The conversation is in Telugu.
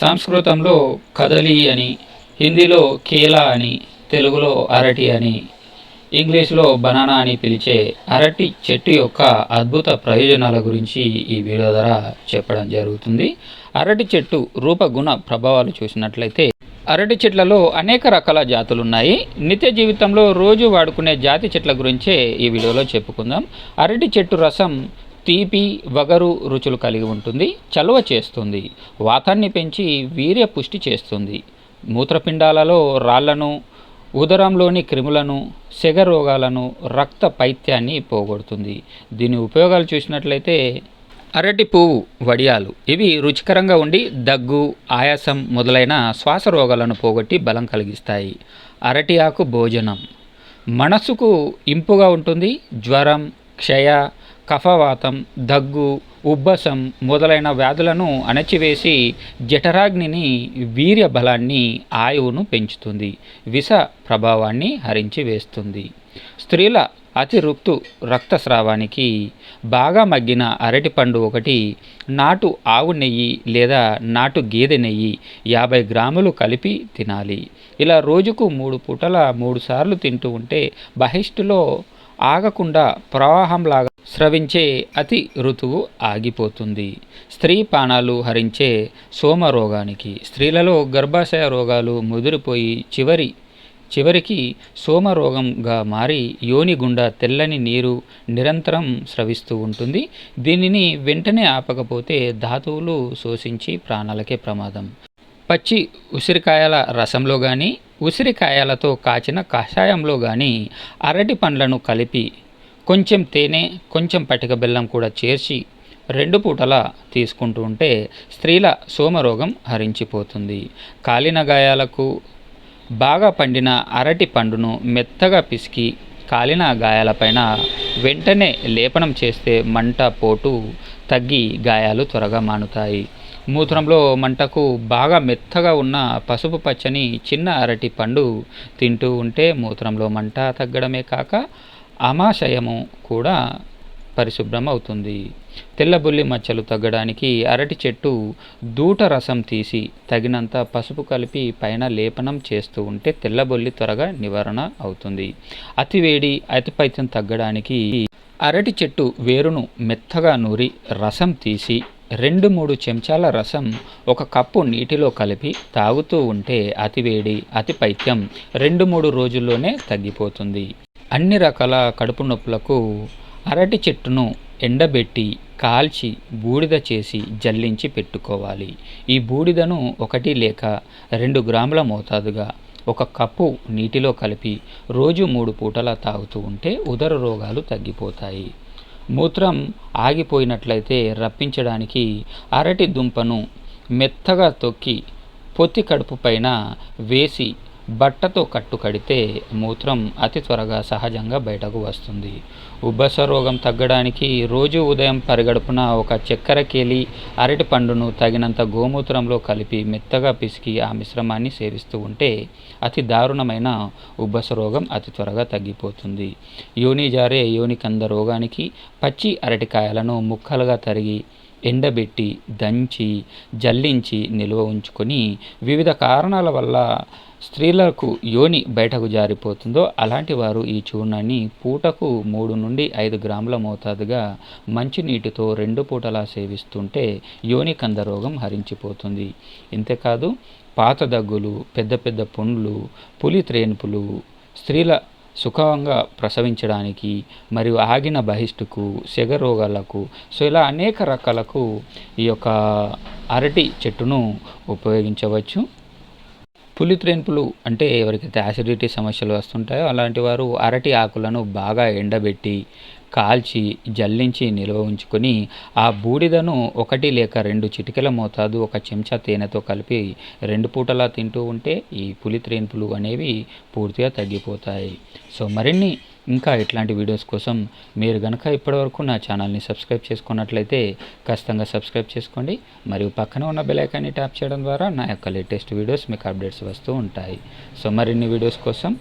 సంస్కృతంలో కదలి అని హిందీలో కేలా అని తెలుగులో అరటి అని ఇంగ్లీష్లో బనానా అని పిలిచే అరటి చెట్టు యొక్క అద్భుత ప్రయోజనాల గురించి ఈ వీడియో ద్వారా చెప్పడం జరుగుతుంది. అరటి చెట్టు రూపగుణ ప్రభావాలు చూసినట్లయితే అరటి చెట్లలో అనేక రకాల జాతులు ఉన్నాయి. నిత్య జీవితంలో రోజు వాడుకునే జాతి చెట్ల గురించే ఈ వీడియోలో చెప్పుకుందాం. అరటి చెట్టు రసం తీపి వగరు రుచులు కలిగి ఉంటుంది చలువ చేస్తుంది వాతాన్ని పెంచి వీర్య పుష్టి చేస్తుంది. మూత్రపిండాలలో రాళ్ళను ఉదరంలోని క్రిములను సెగ రోగాలను రక్త పైత్యాన్ని పోగొడుతుంది. దీని ఉపయోగాలు చూసినట్లయితే అరటి పువ్వు వడియాలు ఇవి రుచికరంగా ఉండి దగ్గు ఆయాసం మొదలైన శ్వాస రోగాలను పోగొట్టి బలం కలిగిస్తాయి. అరటి ఆకు భోజనం. మనసుకు ఇంపుగా ఉంటుంది జ్వరం క్షయ కఫవాతం దగ్గు ఉబ్బసం మొదలైన వ్యాధులను అణచివేసి జఠరాగ్నిని వీర్య బలాన్ని ఆయువును పెంచుతుంది విష ప్రభావాన్ని హరించి వేస్తుంది. స్త్రీల అతి రుక్తు రక్తస్రావానికి బాగా మగ్గిన అరటిపండు ఒకటి నాటు ఆవు నెయ్యి లేదా నాటు గేదె నెయ్యి యాభై గ్రాములు కలిపి తినాలి. ఇలా రోజుకు మూడు పూటల మూడు సార్లు తింటూ ఉంటే బహిష్టులో ఆగకుండా ప్రవాహంలాగా స్రవించే అతి ఋతువు ఆగిపోతుంది. స్త్రీ పానాలు హరించే సోమ రోగానికి స్త్రీలలో గర్భాశయ రోగాలు ముదిరిపోయి చివరి చివరికి సోమరోగంగా మారి యోని గుండా తెల్లని నీరు నిరంతరం స్రవిస్తూ ఉంటుంది. దీనిని వెంటనే ఆపకపోతే ధాతువులు శోషించి ప్రాణాలకే ప్రమాదం. పచ్చి ఉసిరికాయల రసంలో కానీ ఉసిరికాయలతో కాచిన కషాయంలో కానీ అరటి పండ్లను కలిపి కొంచెం తేనె కొంచెం పటిక బెల్లం కూడా చేర్చి రెండు పూటలా తీసుకుంటూ ఉంటే స్త్రీల సోమరోగం హరించిపోతుంది. కాలిన గాయాలకు బాగా పండిన అరటి పండును మెత్తగా పిసికి కాలిన గాయాలపైన వెంటనే లేపనం చేస్తే మంట పోటు తగ్గి గాయాలు త్వరగా మానుతాయి. మూత్రంలో మంటకు బాగా మెత్తగా ఉన్న పసుపు పచ్చని చిన్న అరటి పండు తింటూ ఉంటే మూత్రంలో మంట తగ్గడమే కాక ఆమాశయము కూడా పరిశుభ్రం అవుతుంది తెల్లబుల్లి మచ్చలు తగ్గడానికి అరటి చెట్టు దూట రసం తీసి తగినంత పసుపు కలిపి పైన లేపనం చేస్తూ ఉంటే తెల్లబొల్లి త్వరగా నివారణ అవుతుంది. అతివేడి అతిపైత్యం తగ్గడానికి అరటి చెట్టు వేరును మెత్తగా నూరి రసం తీసి రెండు మూడు చెంచాల రసం ఒక కప్పు నీటిలో కలిపి తాగుతూ ఉంటే అతివేడి అతిపైత్యం రెండు మూడు రోజుల్లోనే తగ్గిపోతుంది. అన్ని రకాల కడుపు నొప్పులకు అరటి చెట్టును ఎండబెట్టి కాల్చి బూడిద చేసి జల్లించి పెట్టుకోవాలి. ఈ బూడిదను ఒకటి లేక రెండు గ్రాముల మోతాదుగా ఒక కప్పు నీటిలో కలిపి రోజు మూడు పూటలా తాగుతూ ఉంటే ఉదర రోగాలు తగ్గిపోతాయి. మూత్రం ఆగిపోయినట్లయితే రప్పించడానికి అరటి దుంపను మెత్తగా తొక్కి పొత్తి కడుపు పైన వేసి బట్టతో కట్టు కడితే మూత్రం అతి త్వరగా సహజంగా బయటకు వస్తుంది. ఉబ్బస రోగం తగ్గడానికి రోజు ఉదయం పరిగడుపున ఒక చక్కెర కేలి అరటి పండును తగినంత గోమూత్రంలో కలిపి మెత్తగా పిసికి ఆ మిశ్రమాన్ని సేవిస్తూ ఉంటే అతి దారుణమైన ఉబ్బస రోగం అతి త్వరగా తగ్గిపోతుంది. యోని జారే యోని కంద రోగానికి పచ్చి అరటికాయలను ముక్కలుగా తరిగి ఎండబెట్టి దంచి జల్లించి నిల్వ ఉంచుకొని వివిధ కారణాల వల్ల స్త్రీలకు యోని బయటకు జారిపోతుందో అలాంటి వారు ఈ చూర్ణాన్ని పూటకు మూడు నుండి ఐదు గ్రాముల మోతాదుగా మంచినీటితో రెండు పూటలా సేవిస్తుంటే యోని కంద రోగం హరించిపోతుంది. ఇంతేకాదు పాత దగ్గులు పెద్ద పెద్ద పుండ్లు పులి త్రేన్పులు స్త్రీల సుఖంగా ప్రసవించడానికి మరియు ఆగిన బహిష్టుకు సెగ రోగాలకు సో ఇలా అనేక రకాలకు ఈ యొక్క అరటి చెట్టును ఉపయోగించవచ్చు. పులిత్రేన్పులు అంటే ఎవరికైతే యాసిడిటీ సమస్యలు వస్తుంటాయో అలాంటి వారు అరటి ఆకులను బాగా ఎండబెట్టి కాల్చి జల్లించి నిల్వ ఉంచుకొని ఆ బూడిదను ఒకటి లేక రెండు చిటికెల మోతాదు ఒక చెంచా తేనెతో కలిపి రెండు పూటలా తింటూ ఉంటే ఈ పులిత్రేన్పులు అనేవి పూర్తిగా తగ్గిపోతాయి. సో మరిన్ని ఇంకా ఇట్లాంటి వీడియోస్ కోసం మీరు కనుక ఇప్పటివరకు నా ఛానల్ని సబ్స్క్రైబ్ చేసుకున్నట్లయితే ఖచ్చితంగా సబ్స్క్రైబ్ చేసుకోండి. మరియు పక్కన ఉన్న బెలైకాన్ని ట్యాప్ చేయడం ద్వారా నా యొక్క లేటెస్ట్ వీడియోస్ మీకు అప్డేట్స్ వస్తూ ఉంటాయి. సో మరిన్ని వీడియోస్ కోసం